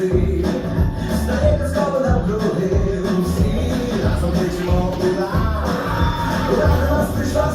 краси, стає казково навкруги, всі разом ура, ура, нас прийшла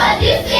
Adiós.